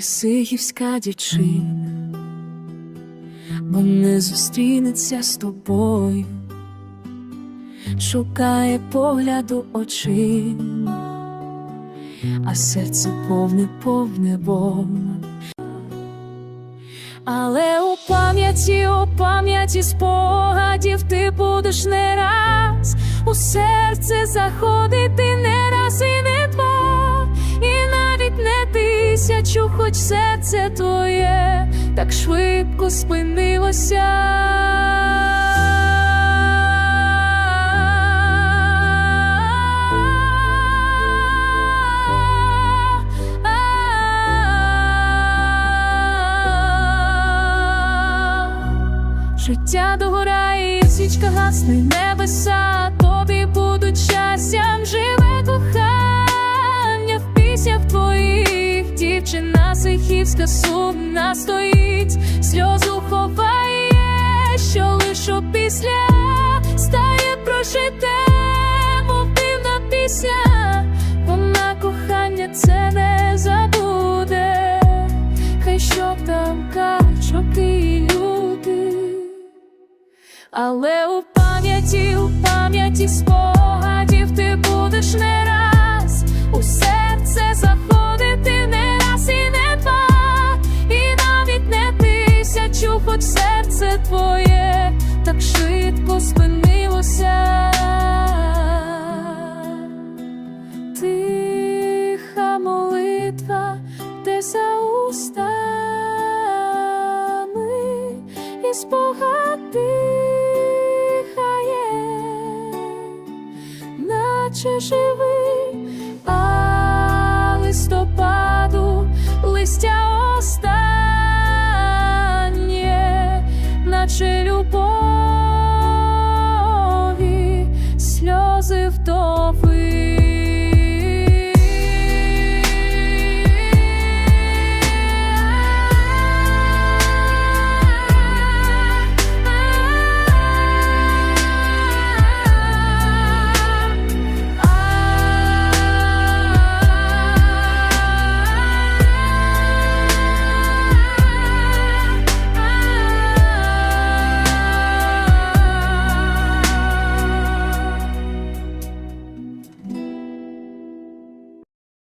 чернігівська дівчина, бо не зустрінеться з тобою, шукає погляду очима, а серце повне повне болем. Але у пам'яті, у пам'яті спогадів ти будеш не раз, у серце заходити не тисячу, хоч серце твоє так швидко спинилося. Життя догорає, свічка гасне небеса, тобі будуть щастям, живе кохання дівчина сихівська сумна стоїть, сльозу ховає, що лиш опісля стає прожите, мов дивна пісня, вона кохання це не забуде, хай що там кажуть і люди. Але у пам'яті, у пам'яті спогадів ти будеш не твоє так швидко спинилося. Тиха молитва, де за устами і спогад наче живе. більше любов.